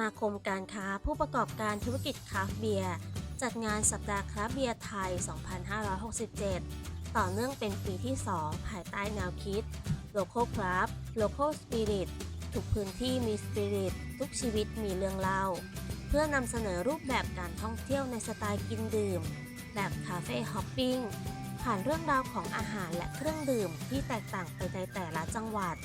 มาคมการค้าผู้ประกอบการธุรกิจคราฟเบียร์จัดงานสัปดาห์คราฟเบียร์ไทย 2567 ต่อเนื่องเป็นปีที่ 2 ภายใต้แนวคิด Local Craft Local Spirit ทุกพื้นที่มีสปิริตทุกชีวิตมีเรื่องเล่า เพื่อนำเสนอรูปแบบการท่องเที่ยวในสไตล์กินดื่ม แบบคาเฟ่ฮอปปิ้งผ่านเรื่องราวของอาหารและเครื่องดื่มที่แตกต่างไปในแต่ละจังหวัด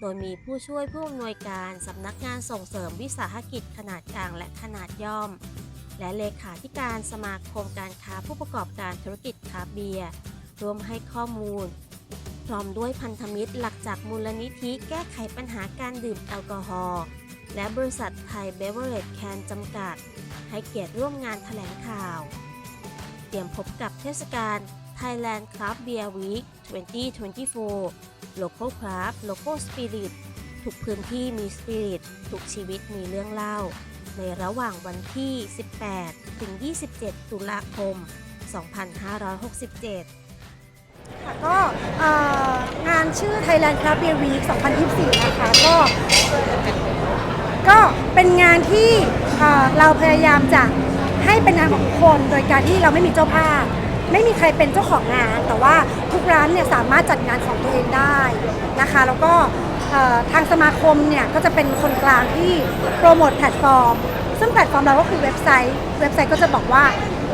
โดยมีผู้ช่วยผู้อำนวยการสำนักงานส่งเสริมวิสาหกิจขนาดกลางและขนาดย่อม และเลขาธิการสมาคมการค้าผู้ประกอบการธุรกิจคราเบียร์รวมให้ข้อมูล พร้อมด้วยพันธมิตรหลักจากมูลนิธิแก้ไขปัญหาการดื่มแอลกอฮอล์และบริษัทไทยเบเวอร์เรจแคนจำกัด ให้เกียรติร่วมงานแถลงข่าว เตรียมพบกับเทศกาล Thailand Craft Beer Week 2024 Local Craft Local Spirit ทุกพื้นที่มีสปิริตทุกชีวิตมีเรื่องเล่า ในระหว่างวันที่ 18 ถึง 27 ตุลาคม 2567ค่ะก็งานชื่อ Thailand Craft Beer Week 2024 นะคะก็ก็เป็นงานที่เราพยายามจะให้เป็นงานของคน โดยการที่เราไม่มีเจ้าภาพ ไม่มีใครเป็นเจ้าของงาน แต่ว่า ร้านเนี่ยสามารถจัดงานของตัวเองได้นะคะแล้วก็ทางสมาคมเนี่ยก็จะเป็นคนกลางที่โปรโมทแพลตฟอร์ม ซึ่งแพลตฟอร์มเราก็คือเว็บไซต์ เว็บไซต์ก็จะบอกว่า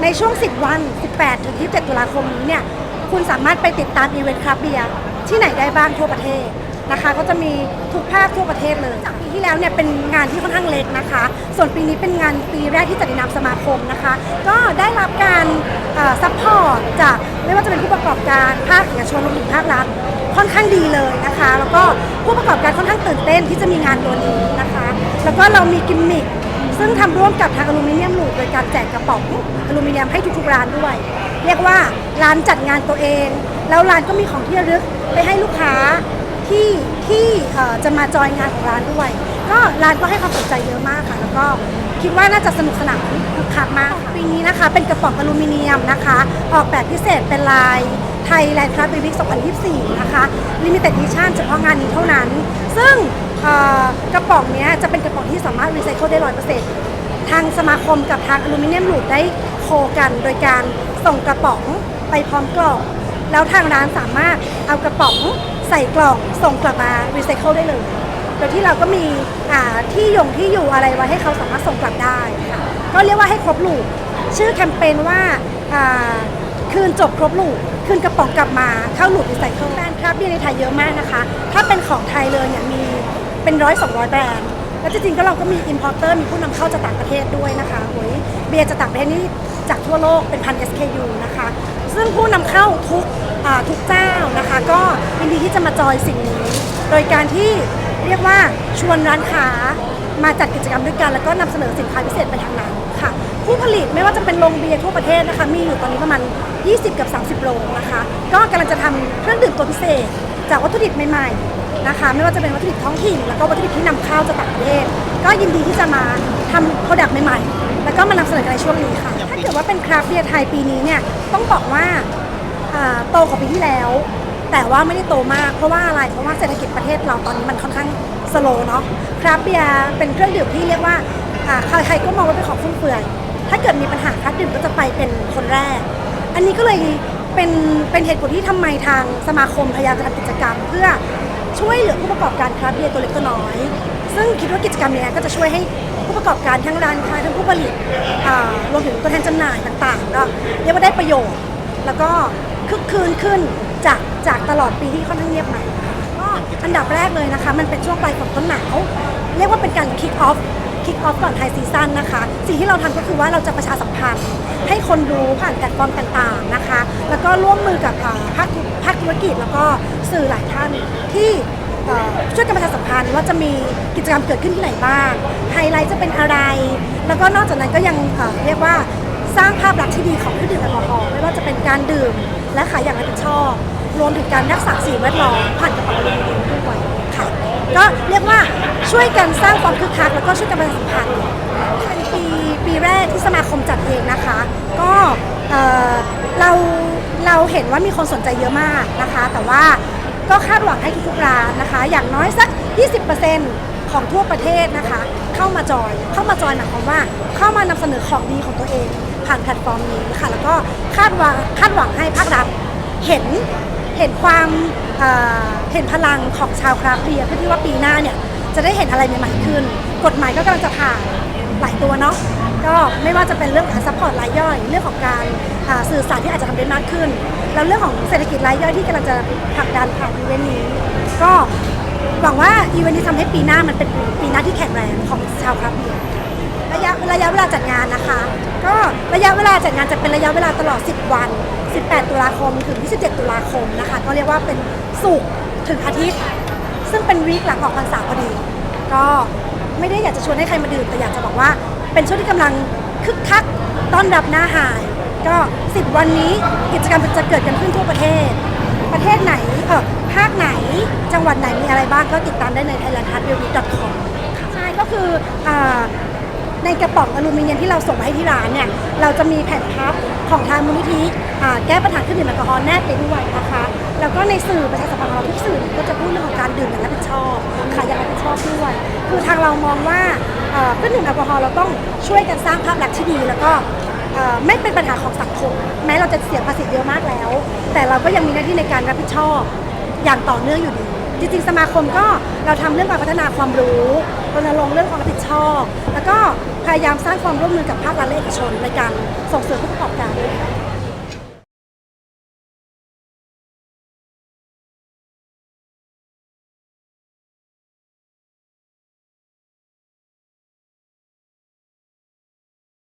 ในช่วง 10 วัน 18 ถึง 27 ตุลาคมนี้เนี่ยคุณสามารถไปติดตามอีเวนต์คราเบียร์ที่ไหนได้บ้างทั่วประเทศนะคะ ก็จะมีทุกภาคทั่วประเทศเลยจากปีที่แล้วเนี่ยเป็นงานที่ค่อนข้างเล็กนะคะ ส่วนปีนี้เป็นงานปีแรกที่จัดในนามสมาคมนะคะ ก็ได้รับการซัพพอร์ตจากไม่ว่าจะเป็นผู้ประกอบการภาคเอกชนรวมถึงภาครัฐค่อนข้างดีเลยนะคะ แล้วก็ผู้ประกอบการค่อนข้างตื่นเต้นที่จะมีงานตัวนี้นะคะ แล้วก็เรามีกิมมิคซึ่งทำร่วมกับทางอลูมิเนียมหลูกโดยการแจกกระป๋องอลูมิเนียมให้ทุกๆร้านด้วย เรียกว่าร้านจัดงานตัวเอง แล้วร้านก็มีของที่ระลึกไปให้ลูกค้าที่ที่จะมาจอยงานของร้านด้วย ก็ร้านก็ให้ความสนใจเยอะมากค่ะ แล้วก็คิดว่าน่าจะสนุกสนานคึกคักมากปีนี้นะคะ เป็นกระป๋องอลูมิเนียมนะคะ ออกแบบพิเศษเป็นลายไทยแลนด์คราฟต์บีวิก2024 นะคะ Limited Edition เฉพาะงานนี้เท่านั้น ซึ่งกระป๋องนี้จะเป็นกระป๋องที่สามารถรีไซเคิลได้ร้อยเปอร์เซ็นต์ทางสมาคมกับทางอลูมิเนียมหลูดได้โคกัน โดยการส่งกระป๋องไปพร้อมกล่อง แล้วทางร้านสามารถเอากระป๋องใส่กล่องส่งกลับมารีไซเคิลได้เลย โดยที่เราก็มีอ่าที่ยงที่อยู่อะไรไว้ให้เขาสามารถส่งกลับได้ค่ะก็เรียกว่าให้ครบลูกชื่อแคมเปญว่าอ่าคืนจบครบลูกคืนกระป๋องกลับมาเข้าลูกรีไซเคิลแบรนด์ครับเบียร์ในไทยเยอะมากนะคะ ถ้าเป็นของไทยเลยเนี่ยมีเป็นร้อยสองร้อยแบรนด์แล้วจริงๆก็เราก็มีอินพอร์เตอร์มีผู้นำเข้าจากต่างประเทศด้วยนะคะโอ้ยเบียร์จากต่างประเทศนี่จากทั่วโลกเป็นพัน SKU นะคะ ซึ่งผู้นำเข้าทุกทุกเจ้านะคะ ก็ยินดีที่จะมาจอยสิ่งนี้ โดยการที่ เรียกว่าชวนร้านค้ามาจัดกิจกรรมด้วยกัน แล้วก็นำเสนอสินค้าพิเศษไปทางนั้นค่ะ ผู้ผลิตไม่ว่าจะเป็นโรงเบียร์ทั่วประเทศนะคะ มีอยู่ตอนนี้ประมาณ 20 กับ 30 โรงนะคะ ก็กำลังจะทำเครื่องดื่มตัวพิเศษ จากวัตถุดิบใหม่ๆนะคะ ไม่ว่าจะเป็นวัตถุดิบท้องถิ่นแล้วก็วัตถุดิบที่นำเข้าจากต่างประเทศก็ยินดีที่จะมาทำโปรดักต์ใหม่ๆ แล้วก็มานำเสนอกันในช่วงนี้ค่ะ ถ้าเกิดว่าเป็นคราฟเบียร์ไทยปีนี้เนี่ยต้องบอกว่าโตกว่าปีที่แล้ว แต่ว่าไม่ได้โตมากเพราะว่าอะไรเพราะว่าเศรษฐกิจประเทศเราตอนนี้มันค่อนข้างสโลเนาะคราฟต์เบียร์เป็นเครื่องดื่มที่เรียกว่าใครๆก็มองว่าเป็นของฟุ่มเฟือยถ้าเกิดมีปัญหาคราฟต์ดื่มก็จะไปเป็นคนแรก อันนี้ก็เลยเป็นเป็นเหตุผลที่ทำไมทางสมาคมพยายามจะทำกิจกรรม เพื่อช่วยเหลือผู้ประกอบการคราฟต์เบียร์ตัวเล็กตัวน้อย ซึ่งคิดว่ากิจกรรมนี้ก็จะช่วยให้ผู้ประกอบการทั้งร้านค้าทั้งผู้ผลิตรวมถึงตัวแทนจำหน่ายต่างๆก็เรียกว่าได้ประโยชน์ แล้วก็คึกคืนขึ้น จากจากตลอดปีที่ค่อนข้างเงียบมาก็อันดับแรกเลยนะคะ มันเป็นช่วงปลายฝนต้นหนาวเรียกว่าเป็นการ kick off kick off ก่อนไทยซีซั่นนะคะ สิ่งที่เราทำก็คือว่าเราจะประชาสัมพันธ์ ให้คนรู้ผ่านแพลตฟอร์มต่างๆนะคะ แล้วก็ร่วมมือกับภาคธุภาคธุรกิจแล้วก็สื่อหลายท่านที่ช่วยกันประชาสัมพันธ์ว่าจะมีกิจกรรมเกิดขึ้นที่ไหนบ้าง ไฮไลท์จะเป็นอะไร แล้วก็นอกจากนั้นก็ยังเรียกว่าสร้างภาพลักษณ์ที่ดีของเครื่องดื่มแอลกอฮอล์ไม่ว่าจะเป็นการดื่มและขายอย่างรับผิดชอบ รวมถึงการรักษาสิ่งแวดล้อมผ่านกระเป๋าอลูมินียมด้วยค่ะก็เรียกว่าช่วยกันสร้างความคึกคักแล้วก็ช่วยกันประชาสัมพันธ์เป็นปีปีแรกที่สมาคมจัดเองนะคะ ก็เอ่อเราเราเห็นว่ามีคนสนใจเยอะมากนะคะ แต่ว่าก็คาดหวังให้ทุกๆร้านนะคะ อย่างน้อยสัก 20%ขของทั่วประเทศนะคะ เข้ามาจอย เข้ามาจอยหมายความว่า เข้ามานำเสนอของดีของตัวเอง ผ่านแพลตฟอร์มนี้ค่ะ แล้วก็คาดหวังคาดหวังให้ภาครัฐเห็น เห็นความเอ่อเห็นพลังของชาวคราฟต์เบียร์เพื่อที่ว่าปีหน้าเนี่ยจะได้เห็นอะไรใหม่ๆขึ้น กฎหมายก็กำลังจะผ่านหลายตัวเนาะก็ไม่ว่าจะเป็นเรื่องการซัพพอร์ตรายย่อย เรื่องของการอ่าสื่อสารที่อาจจะทำได้มากขึ้น แล้วเรื่องของเศรษฐกิจรายย่อยที่กำลังจะผลักดันผ่านอีเวนต์นี้ ก็หวังว่าอีเวนต์นี้ทำให้ปีหน้ามันเป็นปีหน้าที่แข็งแรงของชาวคราฟต์เบียร์ ระยะระยะเวลาจัดงานนะคะ ก็ระยะเวลาจัดงานจะเป็นระยะเวลาตลอด 10 วัน 18 ตุลาคมถึง 27 ตุลาคมนะคะ ก็เรียกว่าเป็นศุกร์ถึงอาทิตย์ ซึ่งเป็นวีคหลังออกพรรษาพอดี ก็ไม่ได้อยากจะชวนให้ใครมาดื่มแต่อยากจะบอกว่า เป็นช่วงที่กำลังคึกคักต้อนรับหน้าหาย ก็ 10 วันนี้กิจกรรมจะเกิดกันขึ้นทั่วประเทศ ประเทศไหนเออภาคไหนจังหวัดไหนมีอะไรบ้างก็ติดตามได้ใน thailandhardbeerweek.com ใช่ก็คืออ่า ในกระป๋องอลูมิเนียมที่เราส่งมาให้ที่ร้านเนี่ยเราจะมีแผ่นพับของทางมูลนิธิอ่าแก้ปัญหาเครื่องดื่มแอลกอฮอล์แนบไปด้วยนะคะแล้วก็ในสื่อประชาสัมพันธ์ของเราทุกสื่อก็จะพูดเรื่องของการดื่มอย่างรับผิดชอบขายอย่างรับผิดชอบด้วยคือทางเรามองว่าเอ่อเครื่องดื่มแอลกอฮอล์เราต้องช่วยกันสร้างภาพลักษณ์ที่ดีแล้วก็ เอ่อไม่เป็นปัญหาของสังคมแม้เราจะเสียภาษีเยอะมากแล้ว แต่เราก็ยังมีหน้าที่ในการรับผิดชอบ อย่างต่อเนื่องอยู่ดี จริงๆ สมาคมก็เราทำเรื่องการพัฒนาความรู้รณรงค์เรื่องความรับผิดชอบ แล้วก็พยายามสร้างความร่วมมือกับภาครัฐและเอกชนในการส่งเสริมผู้ประกอบการด้วยค่ะ